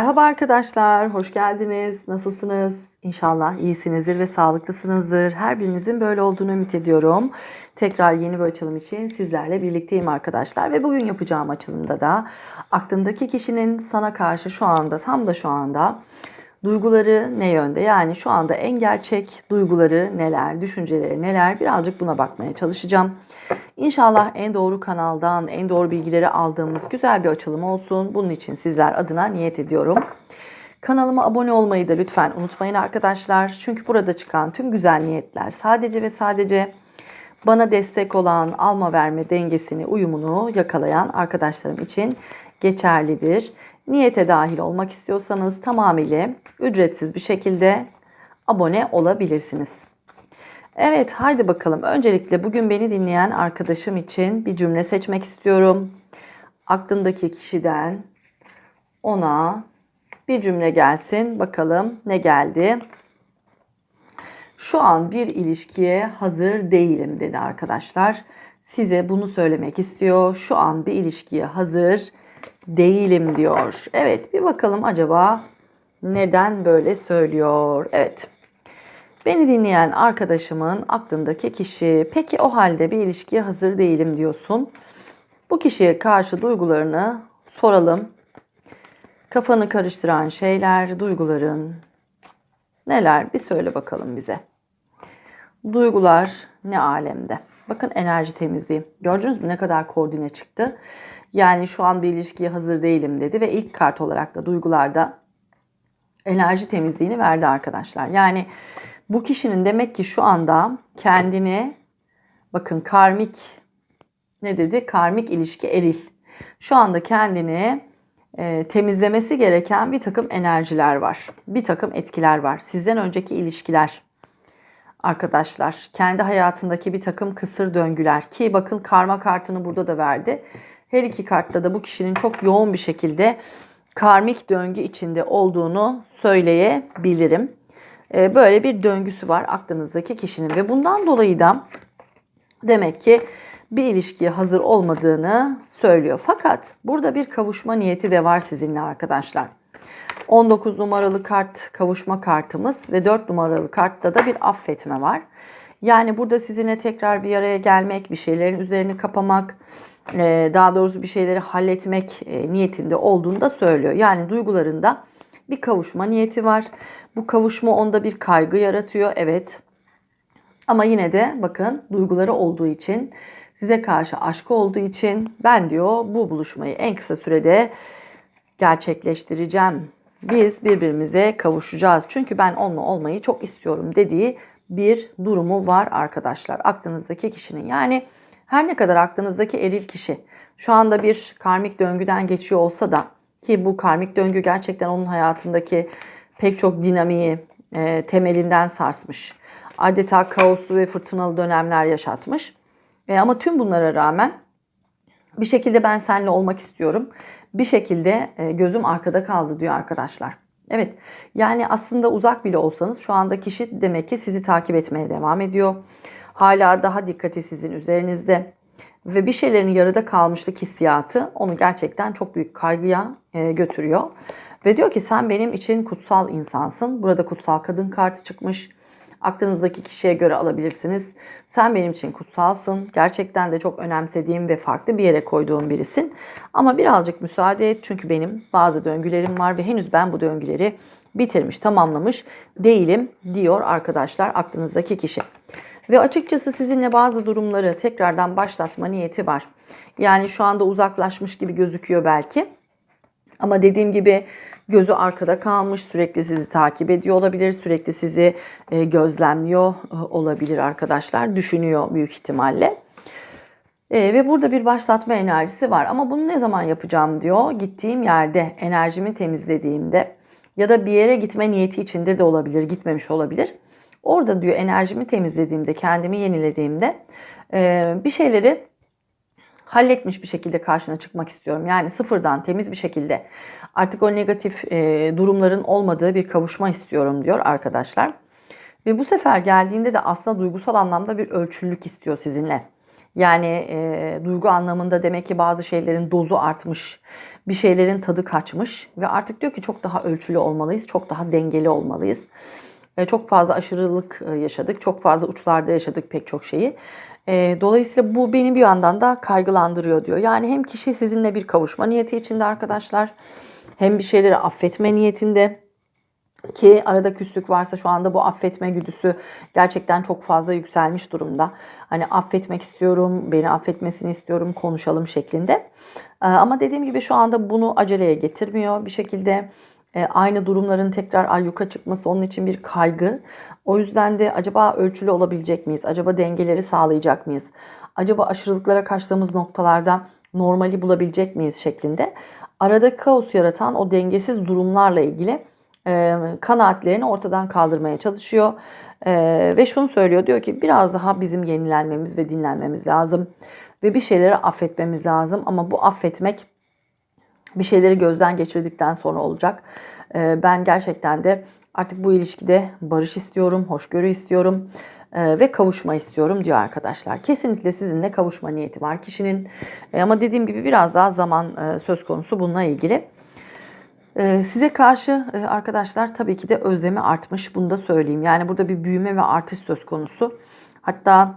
Merhaba arkadaşlar, hoş geldiniz. Nasılsınız? İnşallah iyisinizdir ve sağlıklısınızdır. Her birinizin böyle olduğunu ümit ediyorum. Tekrar yeni bir açılım için sizlerle birlikteyim arkadaşlar. Ve bugün yapacağım açılımda da aklındaki kişinin sana karşı şu anda, tam da şu anda duyguları ne yönde? Yani şu anda en gerçek duyguları neler, düşünceleri neler? Birazcık buna bakmaya çalışacağım. İnşallah en doğru kanaldan en doğru bilgileri aldığımız güzel bir açılım olsun. Bunun için sizler adına niyet ediyorum. Kanalıma abone olmayı da lütfen unutmayın arkadaşlar. Çünkü burada çıkan tüm güzel niyetler sadece ve sadece bana destek olan alma verme dengesini, uyumunu yakalayan arkadaşlarım için geçerlidir. Niyete dahil olmak istiyorsanız tamamıyla ücretsiz bir şekilde abone olabilirsiniz. Evet haydi bakalım. Öncelikle bugün beni dinleyen arkadaşım için bir cümle seçmek istiyorum. Aklındaki kişiden ona bir cümle gelsin. Bakalım ne geldi? Şu an bir ilişkiye hazır değilim dedi arkadaşlar. Size bunu söylemek istiyor. Şu an bir ilişkiye hazır değilim diyor. Evet bir bakalım acaba neden böyle söylüyor? Evet. Beni dinleyen arkadaşımın aklındaki kişi, peki o halde bir ilişkiye hazır değilim diyorsun. Bu kişiye karşı duygularını soralım. Kafanı karıştıran şeyler, duyguların neler? Bir söyle bakalım bize. Duygular ne alemde? Bakın enerji temizliği. Gördünüz mü ne kadar koordine çıktı? Yani şu an bir ilişkiye hazır değilim dedi ve ilk kart olarak da duygularda enerji temizliğini verdi arkadaşlar. Yani bu kişinin demek ki şu anda kendini bakın karmik ne dedi? Karmik ilişki eril. Şu anda kendini e, temizlemesi gereken bir takım enerjiler var. Bir takım etkiler var. Sizden önceki ilişkiler arkadaşlar. Kendi hayatındaki bir takım kısır döngüler ki bakın karma kartını burada da verdi. Her iki kartta da bu kişinin çok yoğun bir şekilde karmik döngü içinde olduğunu söyleyebilirim. Ee, böyle bir döngüsü var aklınızdaki kişinin ve bundan dolayı da demek ki bir ilişkiye hazır olmadığını söylüyor. Fakat burada bir kavuşma niyeti de var sizinle arkadaşlar. 19 numaralı kart kavuşma kartımız ve 4 numaralı kartta da bir affetme var. Yani burada sizinle tekrar bir araya gelmek, bir şeylerin üzerini kapamak, e, daha doğrusu bir şeyleri halletmek e, niyetinde olduğunu da söylüyor. Yani duygularında bir kavuşma niyeti var. Bu kavuşma onda bir kaygı yaratıyor. Evet. Ama yine de bakın duyguları olduğu için size karşı aşkı olduğu için ben diyor bu buluşmayı en kısa sürede gerçekleştireceğim. Biz birbirimize kavuşacağız. Çünkü ben onunla olmayı çok istiyorum dediği bir durumu var arkadaşlar. Aklınızdaki kişinin yani her ne kadar aklınızdaki eril kişi şu anda bir karmik döngüden geçiyor olsa da ki bu karmik döngü gerçekten onun hayatındaki pek çok dinamiği e, temelinden sarsmış. Adeta kaoslu ve fırtınalı dönemler yaşatmış. E, ama tüm bunlara rağmen bir şekilde ben seninle olmak istiyorum. Bir şekilde e, gözüm arkada kaldı diyor arkadaşlar. Evet yani aslında uzak bile olsanız şu anda kişi demek ki sizi takip etmeye devam ediyor. Hala daha dikkati sizin üzerinizde ve bir şeylerin yarıda kalmışlık hissiyatı onu gerçekten çok büyük kaygıya e, götürüyor. Ve diyor ki sen benim için kutsal insansın. Burada kutsal kadın kartı çıkmış. Aklınızdaki kişiye göre alabilirsiniz. Sen benim için kutsalsın. Gerçekten de çok önemsediğim ve farklı bir yere koyduğum birisin. Ama birazcık müsaade et çünkü benim bazı döngülerim var ve henüz ben bu döngüleri bitirmiş, tamamlamış değilim diyor arkadaşlar aklınızdaki kişi. Ve açıkçası sizinle bazı durumları tekrardan başlatma niyeti var. Yani şu anda uzaklaşmış gibi gözüküyor belki. Ama dediğim gibi gözü arkada kalmış, sürekli sizi takip ediyor olabilir, sürekli sizi e, gözlemliyor e, olabilir arkadaşlar, düşünüyor büyük ihtimalle. E, ve burada bir başlatma enerjisi var ama bunu ne zaman yapacağım diyor. Gittiğim yerde, enerjimi temizlediğimde ya da bir yere gitme niyeti içinde de olabilir, gitmemiş olabilir. Orada diyor enerjimi temizlediğimde, kendimi yenilediğimde bir şeyleri halletmiş bir şekilde karşına çıkmak istiyorum. Yani sıfırdan temiz bir şekilde artık o negatif e, durumların olmadığı bir kavuşma istiyorum diyor arkadaşlar. Ve bu sefer geldiğinde de aslında duygusal anlamda bir ölçülülük istiyor sizinle. Yani e, duygu anlamında demek ki bazı şeylerin dozu artmış, bir şeylerin tadı kaçmış ve artık diyor ki çok daha ölçülü olmalıyız, çok daha dengeli olmalıyız. E, çok fazla aşırılık e, yaşadık, çok fazla uçlarda yaşadık pek çok şeyi. E, dolayısıyla bu beni bir yandan da kaygılandırıyor diyor. Yani hem kişi sizinle bir kavuşma niyeti içinde arkadaşlar, hem bir şeyleri affetme niyetinde ki arada küslük varsa şu anda bu affetme güdüsü gerçekten çok fazla yükselmiş durumda. Hani affetmek istiyorum, beni affetmesini istiyorum, konuşalım şeklinde. Ee, ama dediğim gibi şu anda bunu aceleye getirmiyor bir şekilde. E, aynı durumların tekrar ayyuka çıkması onun için bir kaygı. O yüzden de acaba ölçülü olabilecek miyiz? Acaba dengeleri sağlayacak mıyız? Acaba aşırılıklara kaçtığımız noktalarda normali bulabilecek miyiz şeklinde. Arada kaos yaratan o dengesiz durumlarla ilgili e, kanaatlerini ortadan kaldırmaya çalışıyor. E, ve şunu söylüyor diyor ki biraz daha bizim yenilenmemiz ve dinlenmemiz lazım. Ve bir şeyleri affetmemiz lazım ama bu affetmek bir şeyleri gözden geçirdikten sonra olacak. E, ben gerçekten de artık bu ilişkide barış istiyorum, hoşgörü istiyorum e, ve kavuşma istiyorum diyor arkadaşlar. Kesinlikle sizinle kavuşma niyeti var kişinin. E, ama dediğim gibi biraz daha zaman e, söz konusu bununla ilgili. Ee, size karşı arkadaşlar tabii ki de özlemi artmış. Bunu da söyleyeyim. Yani burada bir büyüme ve artış söz konusu. Hatta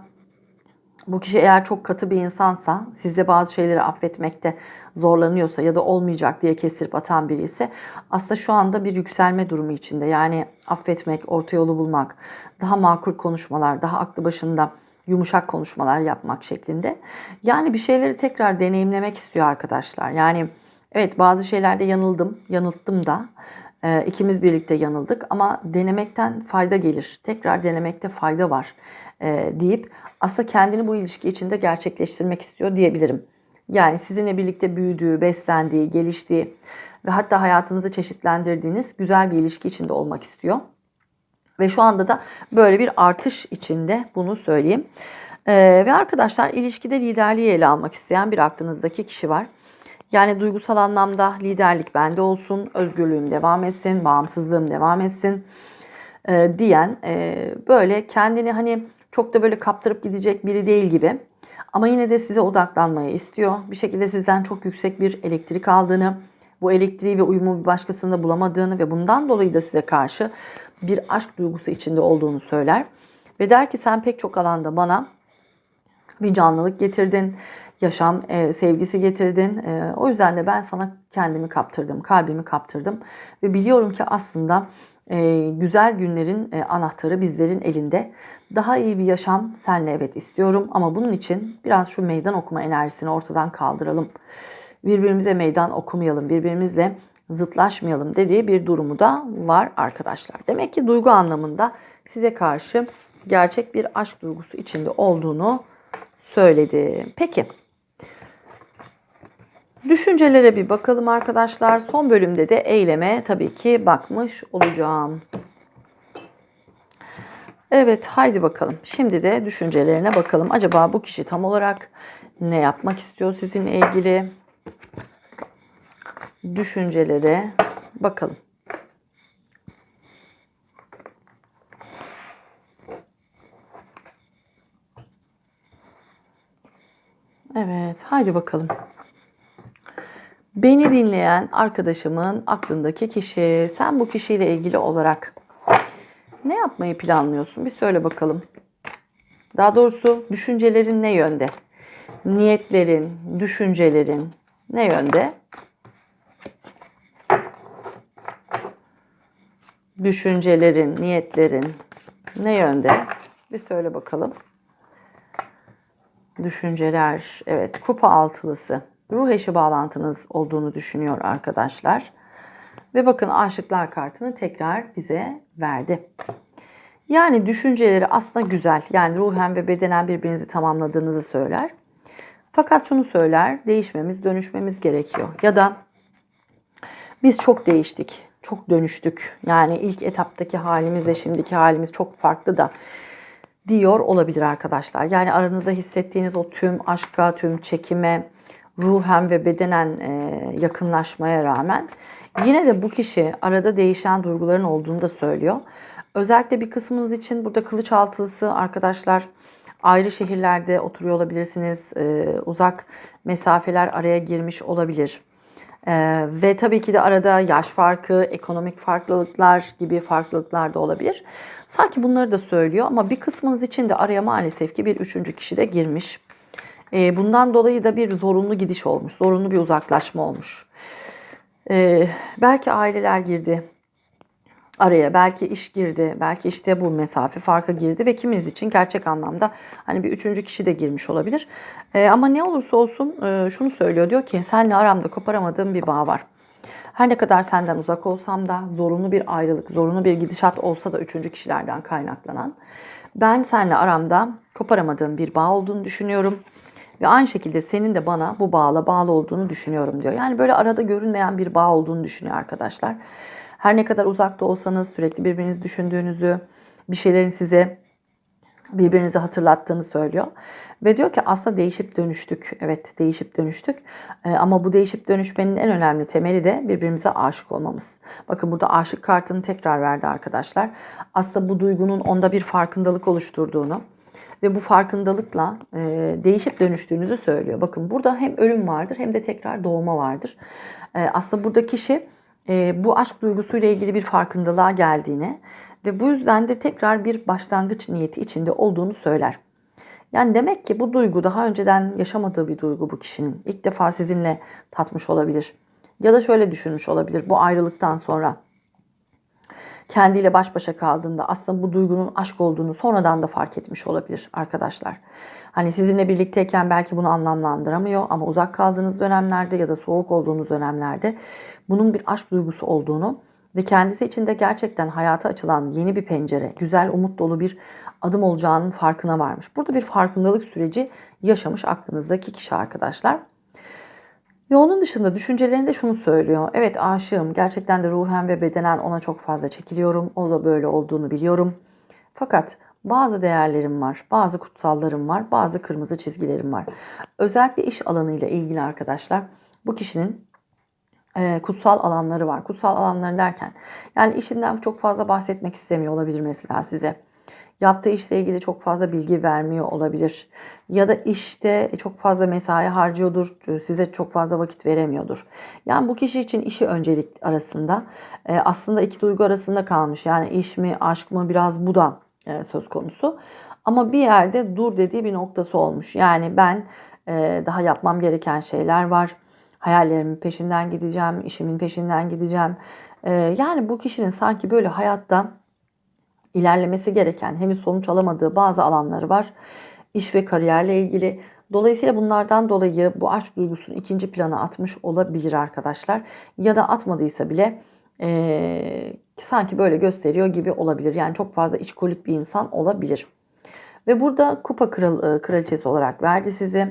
bu kişi eğer çok katı bir insansa, size bazı şeyleri affetmekte zorlanıyorsa ya da olmayacak diye kesirip atan biri ise aslında şu anda bir yükselme durumu içinde. Yani affetmek, orta yolu bulmak, daha makul konuşmalar, daha aklı başında yumuşak konuşmalar yapmak şeklinde. Yani bir şeyleri tekrar deneyimlemek istiyor arkadaşlar. Yani Evet bazı şeylerde yanıldım, yanılttım da. E, ikimiz birlikte yanıldık ama denemekten fayda gelir. Tekrar denemekte fayda var e, deyip aslında kendini bu ilişki içinde gerçekleştirmek istiyor diyebilirim. Yani sizinle birlikte büyüdüğü, beslendiği, geliştiği ve hatta hayatınızı çeşitlendirdiğiniz güzel bir ilişki içinde olmak istiyor. Ve şu anda da böyle bir artış içinde bunu söyleyeyim. Ee, ve arkadaşlar ilişkide liderliği ele almak isteyen bir aklınızdaki kişi var. Yani duygusal anlamda liderlik bende olsun, özgürlüğüm devam etsin, bağımsızlığım devam etsin e, diyen e, böyle kendini hani çok da böyle kaptırıp gidecek biri değil gibi. Ama yine de size odaklanmayı istiyor. Bir şekilde sizden çok yüksek bir elektrik aldığını, bu elektriği ve uyumu bir başkasında bulamadığını ve bundan dolayı da size karşı bir aşk duygusu içinde olduğunu söyler. Ve der ki sen pek çok alanda bana bir canlılık getirdin yaşam e, sevgisi getirdin. E, o yüzden de ben sana kendimi kaptırdım, kalbimi kaptırdım. Ve biliyorum ki aslında e, güzel günlerin e, anahtarı bizlerin elinde. Daha iyi bir yaşam senle evet istiyorum ama bunun için biraz şu meydan okuma enerjisini ortadan kaldıralım. Birbirimize meydan okumayalım, birbirimizle zıtlaşmayalım dediği bir durumu da var arkadaşlar. Demek ki duygu anlamında size karşı gerçek bir aşk duygusu içinde olduğunu söyledi. Peki Düşüncelere bir bakalım arkadaşlar. Son bölümde de eyleme tabii ki bakmış olacağım. Evet haydi bakalım. Şimdi de düşüncelerine bakalım. Acaba bu kişi tam olarak ne yapmak istiyor sizinle ilgili? Düşüncelere bakalım. Evet haydi bakalım. Beni dinleyen arkadaşımın aklındaki kişi, sen bu kişiyle ilgili olarak ne yapmayı planlıyorsun? Bir söyle bakalım. Daha doğrusu düşüncelerin ne yönde? Niyetlerin, düşüncelerin ne yönde? Düşüncelerin, niyetlerin ne yönde? Bir söyle bakalım. Düşünceler, evet kupa altılısı ruh eşi bağlantınız olduğunu düşünüyor arkadaşlar. Ve bakın aşıklar kartını tekrar bize verdi. Yani düşünceleri aslında güzel. Yani ruhen ve bedenen birbirinizi tamamladığınızı söyler. Fakat şunu söyler, değişmemiz, dönüşmemiz gerekiyor. Ya da biz çok değiştik, çok dönüştük. Yani ilk etaptaki halimizle şimdiki halimiz çok farklı da diyor olabilir arkadaşlar. Yani aranızda hissettiğiniz o tüm aşka, tüm çekime, ruhen ve bedenen e, yakınlaşmaya rağmen yine de bu kişi arada değişen duyguların olduğunu da söylüyor. Özellikle bir kısmınız için burada kılıç altılısı arkadaşlar Ayrı şehirlerde oturuyor olabilirsiniz. Ee, uzak mesafeler araya girmiş olabilir. Ee, ve tabii ki de arada yaş farkı, ekonomik farklılıklar gibi farklılıklar da olabilir. Sanki bunları da söylüyor ama bir kısmınız için de araya maalesef ki bir üçüncü kişi de girmiş. Ee, bundan dolayı da bir zorunlu gidiş olmuş, zorunlu bir uzaklaşma olmuş. Ee, belki aileler girdi araya, belki iş girdi, belki işte bu mesafe farkı girdi ve kiminiz için gerçek anlamda hani bir üçüncü kişi de girmiş olabilir. Ee, ama ne olursa olsun e, şunu söylüyor diyor ki senle aramda koparamadığım bir bağ var. Her ne kadar senden uzak olsam da zorunlu bir ayrılık, zorunlu bir gidişat olsa da üçüncü kişilerden kaynaklanan ben seninle aramda koparamadığım bir bağ olduğunu düşünüyorum. Ve aynı şekilde senin de bana bu bağla bağlı olduğunu düşünüyorum diyor. Yani böyle arada görünmeyen bir bağ olduğunu düşünüyor arkadaşlar. Her ne kadar uzakta olsanız sürekli birbirinizi düşündüğünüzü, bir şeylerin size birbirinizi hatırlattığını söylüyor. Ve diyor ki aslında değişip dönüştük. Evet değişip dönüştük. Ee, ama bu değişip dönüşmenin en önemli temeli de birbirimize aşık olmamız. Bakın burada aşık kartını tekrar verdi arkadaşlar. Aslında bu duygunun onda bir farkındalık oluşturduğunu ve bu farkındalıkla e, değişip dönüştüğünüzü söylüyor. Bakın burada hem ölüm vardır hem de tekrar doğma vardır. E, aslında burada kişi e, bu aşk duygusuyla ilgili bir farkındalığa geldiğini ve bu yüzden de tekrar bir başlangıç niyeti içinde olduğunu söyler. Yani demek ki bu duygu daha önceden yaşamadığı bir duygu bu kişinin. İlk defa sizinle tatmış olabilir. Ya da şöyle düşünmüş olabilir bu ayrılıktan sonra kendiyle baş başa kaldığında aslında bu duygunun aşk olduğunu sonradan da fark etmiş olabilir arkadaşlar. Hani sizinle birlikteyken belki bunu anlamlandıramıyor ama uzak kaldığınız dönemlerde ya da soğuk olduğunuz dönemlerde bunun bir aşk duygusu olduğunu ve kendisi için de gerçekten hayata açılan yeni bir pencere, güzel, umut dolu bir adım olacağının farkına varmış. Burada bir farkındalık süreci yaşamış aklınızdaki kişi arkadaşlar. Ve onun dışında düşüncelerinde şunu söylüyor. Evet aşığım. Gerçekten de ruhen ve bedenen ona çok fazla çekiliyorum. O da böyle olduğunu biliyorum. Fakat bazı değerlerim var, bazı kutsallarım var, bazı kırmızı çizgilerim var. Özellikle iş alanıyla ilgili arkadaşlar bu kişinin e, kutsal alanları var. Kutsal alanları derken yani işinden çok fazla bahsetmek istemiyor olabilir mesela size. Yaptığı işle ilgili çok fazla bilgi vermiyor olabilir. Ya da işte çok fazla mesai harcıyordur, size çok fazla vakit veremiyordur. Yani bu kişi için işi öncelik arasında e, aslında iki duygu arasında kalmış. Yani iş mi, aşk mı biraz bu da e, söz konusu. Ama bir yerde dur dediği bir noktası olmuş. Yani ben e, daha yapmam gereken şeyler var. Hayallerimin peşinden gideceğim, işimin peşinden gideceğim. Yani bu kişinin sanki böyle hayatta ilerlemesi gereken, henüz sonuç alamadığı bazı alanları var. İş ve kariyerle ilgili. Dolayısıyla bunlardan dolayı bu aşk duygusunu ikinci plana atmış olabilir arkadaşlar. Ya da atmadıysa bile e, sanki böyle gösteriyor gibi olabilir. Yani çok fazla içkolik bir insan olabilir. Ve burada kupa kral, kraliçesi olarak verdi sizi.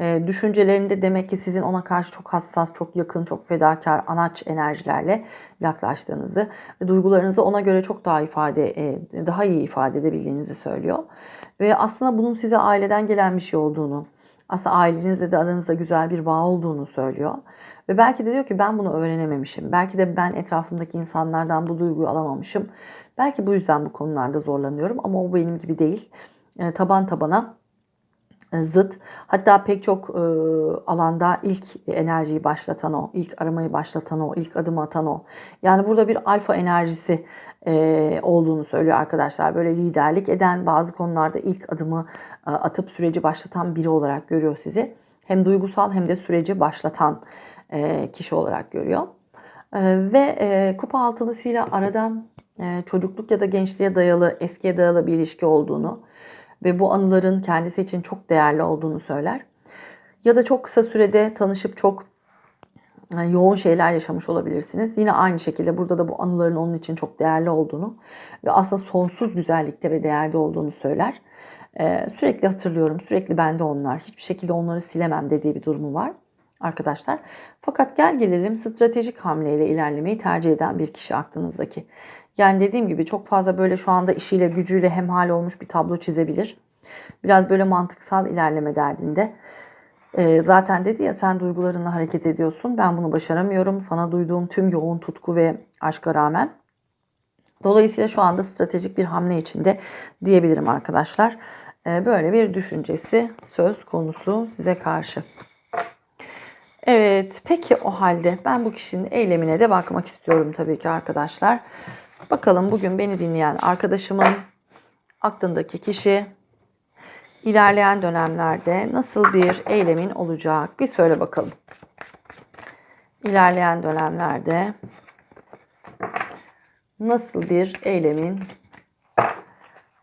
E, düşüncelerinde demek ki sizin ona karşı çok hassas, çok yakın, çok fedakar, anaç enerjilerle yaklaştığınızı ve duygularınızı ona göre çok daha ifade, e, daha iyi ifade edebildiğinizi söylüyor. Ve aslında bunun size aileden gelen bir şey olduğunu, aslında ailenizle de aranızda güzel bir bağ olduğunu söylüyor. Ve belki de diyor ki ben bunu öğrenememişim. Belki de ben etrafımdaki insanlardan bu duyguyu alamamışım. Belki bu yüzden bu konularda zorlanıyorum ama o benim gibi değil. Yani taban tabana e, zıt. Hatta pek çok e, alanda ilk enerjiyi başlatan o, ilk aramayı başlatan o, ilk adımı atan o. Yani burada bir alfa enerjisi e, olduğunu söylüyor arkadaşlar. Böyle liderlik eden, bazı konularda ilk adımı e, atıp süreci başlatan biri olarak görüyor sizi. Hem duygusal hem de süreci başlatan e, kişi olarak görüyor. E, ve e, kupa altılısıyla arada e, çocukluk ya da gençliğe dayalı, eskiye dayalı bir ilişki olduğunu, ve bu anıların kendisi için çok değerli olduğunu söyler. Ya da çok kısa sürede tanışıp çok yani yoğun şeyler yaşamış olabilirsiniz. Yine aynı şekilde burada da bu anıların onun için çok değerli olduğunu ve aslında sonsuz güzellikte ve değerde olduğunu söyler. Ee, sürekli hatırlıyorum, sürekli bende onlar. Hiçbir şekilde onları silemem dediği bir durumu var arkadaşlar. Fakat gel gelelim stratejik hamleyle ilerlemeyi tercih eden bir kişi aklınızdaki. Yani dediğim gibi çok fazla böyle şu anda işiyle gücüyle hemhal olmuş bir tablo çizebilir. Biraz böyle mantıksal ilerleme derdinde. Ee, zaten dedi ya sen duygularınla hareket ediyorsun. Ben bunu başaramıyorum. Sana duyduğum tüm yoğun tutku ve aşka rağmen. Dolayısıyla şu anda stratejik bir hamle içinde diyebilirim arkadaşlar. e, böyle bir düşüncesi söz konusu size karşı. Evet, peki o halde ben bu kişinin eylemine de bakmak istiyorum tabii ki arkadaşlar. Bakalım bugün beni dinleyen arkadaşımın aklındaki kişi ilerleyen dönemlerde nasıl bir eylemin olacak? Bir söyle bakalım. İlerleyen dönemlerde nasıl bir eylemin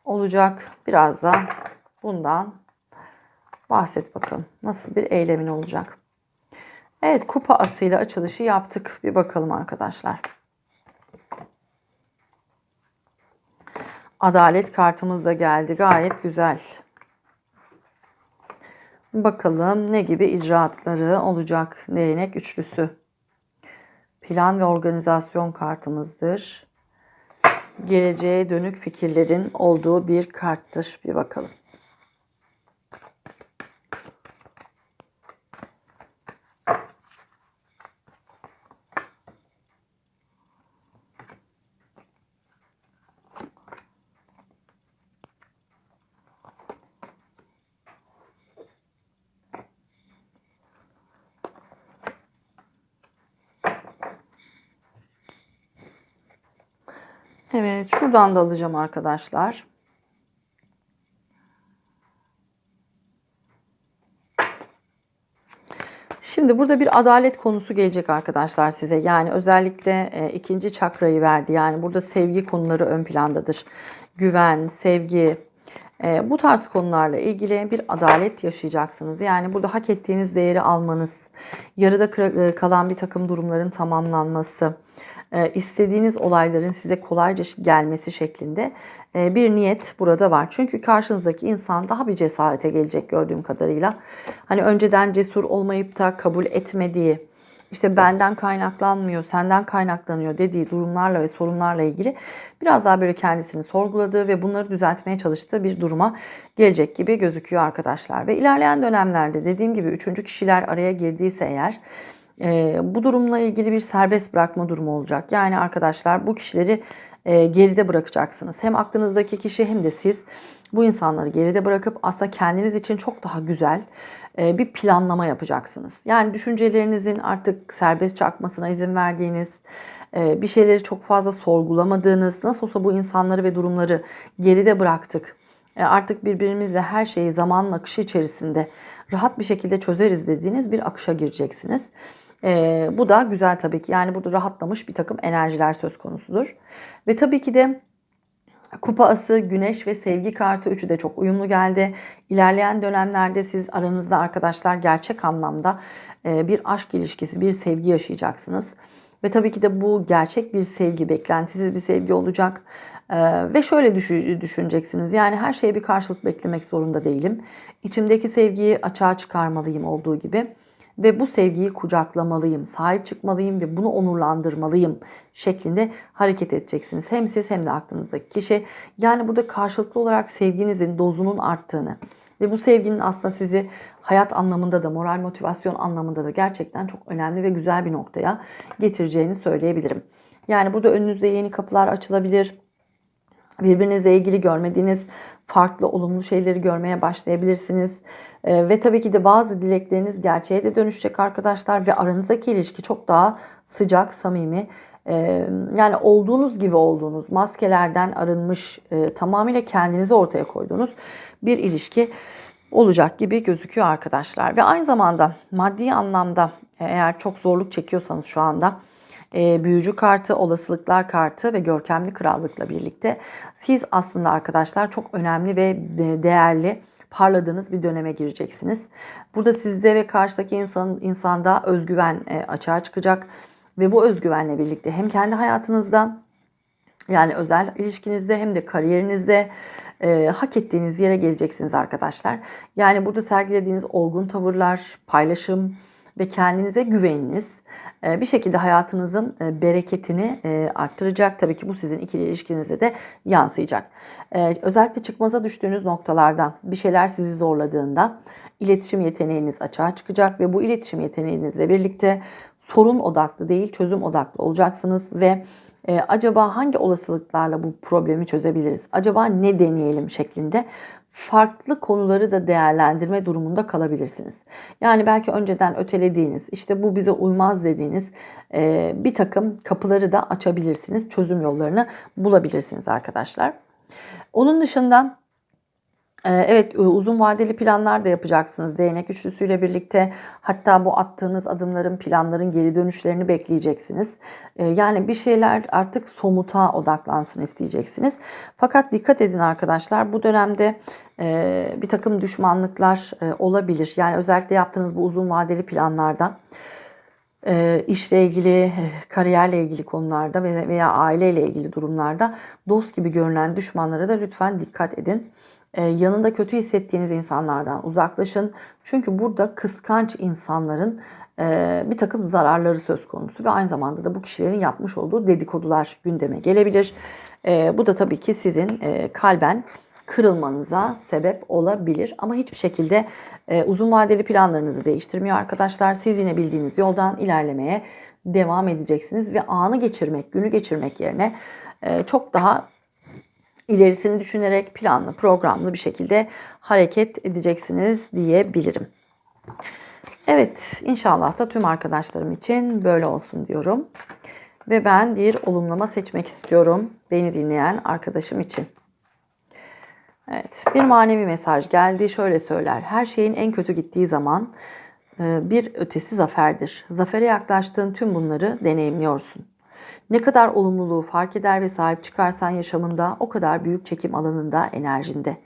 olacak? Biraz da bundan bahset bakalım. Nasıl bir eylemin olacak? Evet, kupa asıyla açılışı yaptık. Bir bakalım arkadaşlar. Adalet kartımız da geldi. Gayet güzel. Bakalım ne gibi icraatları olacak değnek üçlüsü. Plan ve organizasyon kartımızdır. Geleceğe dönük fikirlerin olduğu bir karttır. Bir bakalım. Evet, şuradan da alacağım arkadaşlar. Şimdi burada bir adalet konusu gelecek arkadaşlar size. Yani özellikle e, ikinci çakrayı verdi. Yani burada sevgi konuları ön plandadır. Güven, sevgi, e, bu tarz konularla ilgili bir adalet yaşayacaksınız. Yani burada hak ettiğiniz değeri almanız, yarıda e, kalan bir takım durumların tamamlanması, istediğiniz olayların size kolayca gelmesi şeklinde e, bir niyet burada var. Çünkü karşınızdaki insan daha bir cesarete gelecek gördüğüm kadarıyla. Hani önceden cesur olmayıp da kabul etmediği, işte benden kaynaklanmıyor, senden kaynaklanıyor dediği durumlarla ve sorunlarla ilgili biraz daha böyle kendisini sorguladığı ve bunları düzeltmeye çalıştığı bir duruma gelecek gibi gözüküyor arkadaşlar. Ve ilerleyen dönemlerde dediğim gibi üçüncü kişiler araya girdiyse eğer e, bu durumla ilgili bir serbest bırakma durumu olacak. Yani arkadaşlar bu kişileri e, geride bırakacaksınız. Hem aklınızdaki kişi hem de siz bu insanları geride bırakıp aslında kendiniz için çok daha güzel e, bir planlama yapacaksınız. Yani düşüncelerinizin artık serbestçe akmasına izin verdiğiniz, e, bir şeyleri çok fazla sorgulamadığınız, nasıl olsa bu insanları ve durumları geride bıraktık. E, artık birbirimizle her şeyi zamanın akışı içerisinde rahat bir şekilde çözeriz dediğiniz bir akışa gireceksiniz. E, bu da güzel tabii ki. Yani burada rahatlamış bir takım enerjiler söz konusudur. Ve tabii ki de Kupa ası, güneş ve sevgi kartı üçü de çok uyumlu geldi. İlerleyen dönemlerde siz aranızda arkadaşlar gerçek anlamda e, bir aşk ilişkisi, bir sevgi yaşayacaksınız. Ve tabii ki de bu gerçek bir sevgi, beklentisiz bir sevgi olacak. Ee, ve şöyle düşüneceksiniz. Yani her şeye bir karşılık beklemek zorunda değilim. İçimdeki sevgiyi açığa çıkarmalıyım olduğu gibi ve bu sevgiyi kucaklamalıyım, sahip çıkmalıyım ve bunu onurlandırmalıyım şeklinde hareket edeceksiniz. Hem siz hem de aklınızdaki kişi. Yani burada karşılıklı olarak sevginizin dozunun arttığını ve bu sevginin aslında sizi hayat anlamında da moral motivasyon anlamında da gerçekten çok önemli ve güzel bir noktaya getireceğini söyleyebilirim. Yani burada önünüzde yeni kapılar açılabilir Birbirinizle ilgili görmediğiniz farklı olumlu şeyleri görmeye başlayabilirsiniz. Ee, ve tabii ki de bazı dilekleriniz gerçeğe de dönüşecek arkadaşlar ve aranızdaki ilişki çok daha sıcak, samimi. Ee, yani olduğunuz gibi olduğunuz, maskelerden arınmış, e, tamamıyla kendinizi ortaya koyduğunuz bir ilişki olacak gibi gözüküyor arkadaşlar. Ve aynı zamanda maddi anlamda eğer çok zorluk çekiyorsanız şu anda e, büyücü kartı, olasılıklar kartı ve görkemli krallıkla birlikte siz aslında arkadaşlar çok önemli ve değerli parladığınız bir döneme gireceksiniz. Burada sizde ve karşıdaki insanın insanda özgüven e, açığa çıkacak ve bu özgüvenle birlikte hem kendi hayatınızda yani özel ilişkinizde hem de kariyerinizde e, hak ettiğiniz yere geleceksiniz arkadaşlar. Yani burada sergilediğiniz olgun tavırlar, paylaşım, ve kendinize güveniniz e, bir şekilde hayatınızın e, bereketini e, arttıracak. Tabii ki bu sizin ikili ilişkinize de yansıyacak. Özellikle çıkmaza düştüğünüz noktalardan bir şeyler sizi zorladığında iletişim yeteneğiniz açığa çıkacak ve bu iletişim yeteneğinizle birlikte sorun odaklı değil çözüm odaklı olacaksınız ve acaba hangi olasılıklarla bu problemi çözebiliriz? Acaba ne deneyelim şeklinde farklı konuları da değerlendirme durumunda kalabilirsiniz. Yani belki önceden ötelediğiniz, işte bu bize uymaz dediğiniz e, bir takım kapıları da açabilirsiniz. Çözüm yollarını bulabilirsiniz arkadaşlar. Onun dışında Evet uzun vadeli planlar da yapacaksınız değnek üçlüsüyle birlikte. Hatta bu attığınız adımların planların geri dönüşlerini bekleyeceksiniz. E, Yani bir şeyler artık somuta odaklansın isteyeceksiniz. Fakat dikkat edin arkadaşlar bu dönemde e, bir takım düşmanlıklar e, olabilir. Yani özellikle yaptığınız bu uzun vadeli planlarda e, işle ilgili, e, kariyerle ilgili konularda ve- veya aileyle ilgili durumlarda dost gibi görünen düşmanlara da lütfen dikkat edin. E, yanında kötü hissettiğiniz insanlardan uzaklaşın. Çünkü burada kıskanç insanların e, bir takım zararları söz konusu ve aynı zamanda da bu kişilerin yapmış olduğu dedikodular gündeme gelebilir. E, bu da tabii ki sizin kalben kırılmanıza sebep olabilir. Ama hiçbir şekilde uzun vadeli planlarınızı değiştirmiyor arkadaşlar. Siz yine bildiğiniz yoldan ilerlemeye devam edeceksiniz ve anı geçirmek, günü geçirmek yerine çok daha ilerisini düşünerek planlı, programlı bir şekilde hareket edeceksiniz diyebilirim. Evet, inşallah da tüm arkadaşlarım için böyle olsun diyorum. Ve ben bir olumlama seçmek istiyorum beni dinleyen arkadaşım için. Evet, bir manevi mesaj geldi. Şöyle söyler. Her şeyin en kötü gittiği zaman e, bir ötesi zaferdir. Zafere yaklaştığın tüm bunları deneyimliyorsun. Ne kadar olumluluğu fark eder ve sahip çıkarsan yaşamında o kadar büyük çekim alanında, enerjinde.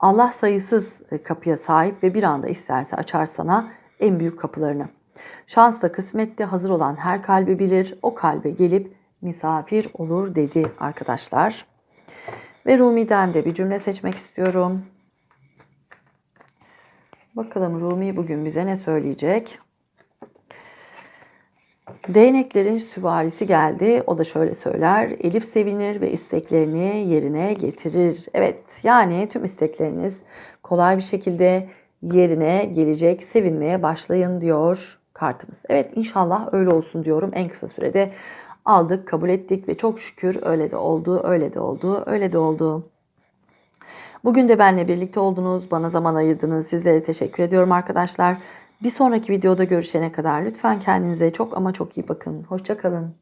Allah sayısız e, kapıya sahip ve bir anda isterse açar sana en büyük kapılarını. Şans da kısmet de hazır olan her kalbi bilir, o kalbe gelip misafir olur dedi arkadaşlar. Ve Rumi'den de bir cümle seçmek istiyorum. Bakalım Rumi bugün bize ne söyleyecek? Değneklerin süvarisi geldi. O da şöyle söyler. Elif sevinir ve isteklerini yerine getirir. Evet yani tüm istekleriniz kolay bir şekilde yerine gelecek. Sevinmeye başlayın diyor kartımız. Evet inşallah öyle olsun diyorum. En kısa sürede aldık, kabul ettik ve çok şükür öyle de oldu, öyle de oldu, öyle de oldu. Bugün de benimle birlikte oldunuz, bana zaman ayırdınız. Sizlere teşekkür ediyorum arkadaşlar. Bir sonraki videoda görüşene kadar lütfen kendinize çok ama çok iyi bakın. Hoşçakalın.